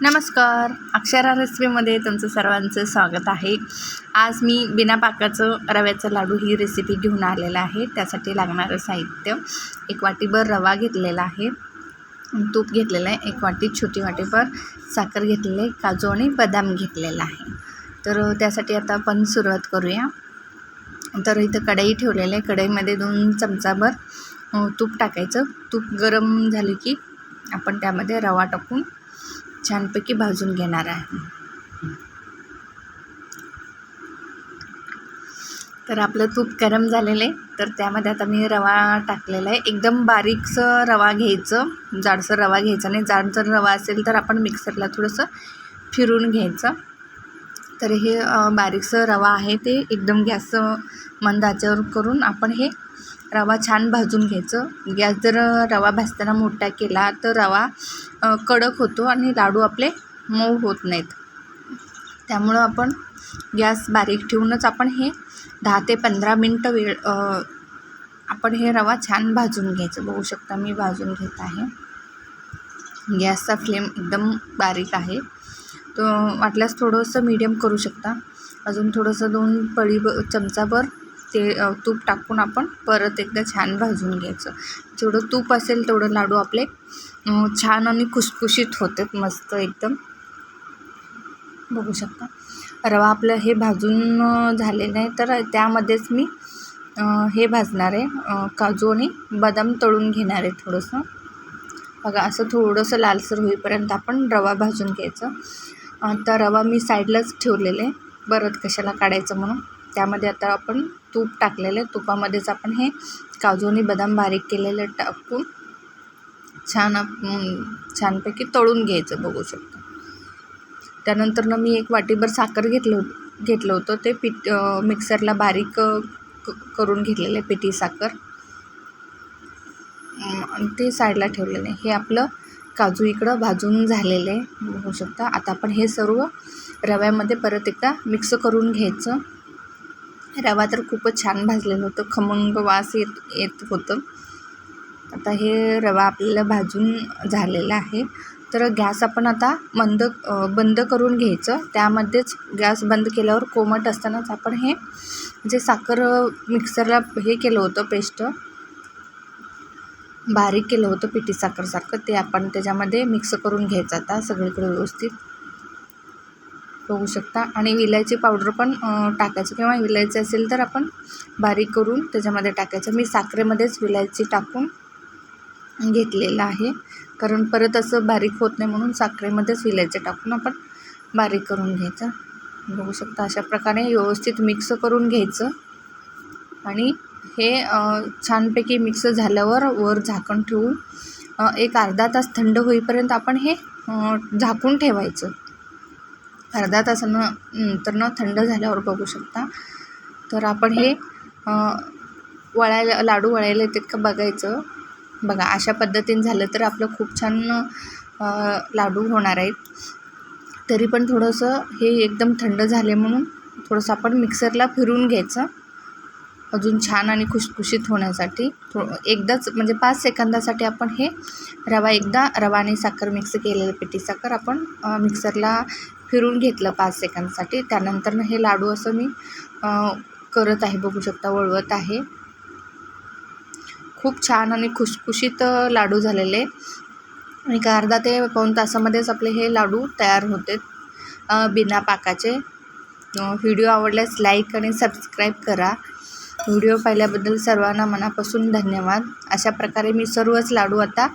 नमस्कार. अक्षरा रेसिपीमध्ये तुमचं सर्वांचं स्वागत आहे. आज मी बिना पाकाचं रव्याचं लाडू ही रेसिपी घेऊन आलेला आहे. त्यासाठी लागणारं साहित्य एक वाटीभर रवा घेतलेला आहे. तूप घेतलेलं आहे एक वाटी छोटी वाटीभर साखर घेतलेली आहे काजू आणि बदाम घेतलेला आहे. तर त्यासाठी आता आपण सुरुवात करूया. तर इथं कढई ठेवलेलं आहे. कढईमध्ये दोन चमचाभर तूप टाकायचं. तूप गरम झालं की आपण त्यामध्ये रवा टाकून छानपैकी भाजून घेणार आहे. तर आपलं तूप गरम झालेलं आहे. तर त्यामध्ये आता मी रवा टाकलेला आहे. एकदम बारीकसं रवा घ्यायचं. जाडसर रवा घ्यायचा नाही. जाड जर रवा असेल तर आपण मिक्सरला थोडंसं फिरून घ्यायचं. तर हे बारीकसं रवा आहे ते. एकदम गॅस मंद आचेवर करून आपण हे रवा छान भाजून घ्यायचं. गॅस जर रवा भाजताना मोठा केला तर रवा कडक होतो आणि लाडू आपले मऊ होत नाहीत. त्यामुळं आपण गॅस बारीक ठेवूनच आपण हे दहा ते पंधरा मिनटं वेळ आपण हे रवा छान भाजून घ्यायचं. बघू शकता मी भाजून घेत आहे. गॅसचा फ्लेम एकदम बारीक आहे. तो वाटल्यास थोडंसं मीडियम करू शकता. अजून थोडंसं दोन पळी ब चमचाभर ते तूप टाकून आपण परत एकदा छान भाजून घ्यायचं. जेवढं तूप असेल तेवढं लाडू आपले छान आणि खुसखुशीत होतात मस्त एकदम. बघू शकता. रवा आपलं हे भाजून झालेलं आहे तर त्यामध्येच मी हे भाजणार आहे काजू आणि बदाम तळून घेणार आहे थोडंसं. बघा असं थोडंसं लालसर होईपर्यंत आपण रवा भाजून घ्यायचं. तर रवा मी साईडलाच ठेवलेले आहे. परत कशाला काढायचं म्हणून. त्यामध्ये आता आपण तूप टाकलेलं आहे. तुपामध्येच आपण हे काजू आणि बदाम बारीक केलेले टाकून छान छानपैकी तळून घ्यायचं बघू शकता. त्यानंतर ना मी एक वाटीभर साखर घेतलं घेतलं होतं. ते पीठ मिक्सरला बारीक क करून घेतलेलं आहे पिठी साखर. आणि ते साईडला ठेवलेलं आहे. हे आपलं काजू इकडं भाजून झालेलं आहे. बघू शकता. आता आपण हे सर्व रव्यामध्ये परत एकदा मिक्स करून घ्यायचं. रवा तर खूपच छान भाजलेलं होतं. खमंग वास येत येत होतं. आता हे रवा आपल्याला भाजून झालेला आहे. तर गॅस आपण आता मंद बंद करून घ्यायचं. त्यामध्येच गॅस बंद केल्यावर कोमट असतानाच आपण हे जे साखर मिक्सरला हे केलं होतं पेस्ट बारीक केलं होतं पिठी साखरसारखं ते आपण त्याच्यामध्ये मिक्स करून घ्यायचं आता सगळीकडे व्यवस्थित. बघू शकता. आणि विलायची पावडर पण टाकायचं. किंवा विलायची असेल तर आपण बारीक करून त्याच्यामध्ये टाकायचं. मी साखरेमध्येच विलायची टाकून घेतलेलं आहे. कारण परत असं बारीक होत नाही म्हणून साखरेमध्येच विलायची टाकून आपण बारीक करून घ्यायचं. बघू शकता अशा प्रकारे व्यवस्थित मिक्स करून घ्यायचं. आणि हे छानपैकी मिक्स झाल्यावर वर झाकण ठेवून एक अर्धा तास थंड होईपर्यंत आपण हे झाकून ठेवायचं. अर्धा तासानं नंतर न थंड झाल्यावर बघू शकता. तर आपण हे वळायला लाडू वळायला येतात का बघायचं. बघा अशा पद्धतीने झालं तर आपलं खूप छान लाडू होणार आहेत. तरी पण थोडंसं हे एकदम थंड झाले म्हणून थोडंसं आपण मिक्सरला फिरून घ्यायचं. अजून छान आणि खुशखुशीत होण्यासाठी. थो एकदाच म्हणजे पाच सेकंदासाठी आपण हे रवा एकदा रवा आणि साखर मिक्स केलेलं पिठी साखर आपण मिक्सरला फिरून घेतलं पाच सेकंदसाठी. त्यानंतर हे लाडू असं मी करत आहे. बघू शकता वळवत आहे. खूप छान आणि खुशखुशीत लाडू झालेले. एक अर्धा ते पाऊण तासामध्येच आपले हे लाडू तयार होते बिना पाकाचे. व्हिडिओ आवडल्यास लाईक आणि सबस्क्राईब करा. व्हिडिओ पाहिल्याबद्दल सर्वांना मनापासून धन्यवाद. अशा प्रकारे मी सर्वच लाडू आता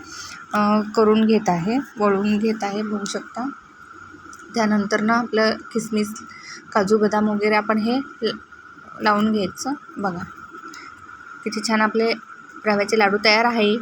करून घेत आहे वळून घेत आहे. बघू शकता. त्यानंतर ना आपलं किसमिस काजू बदाम वगैरे आपण हे लावून घ्यायचं. बघा. किती छान आपले रव्याचे लाडू तयार आहे.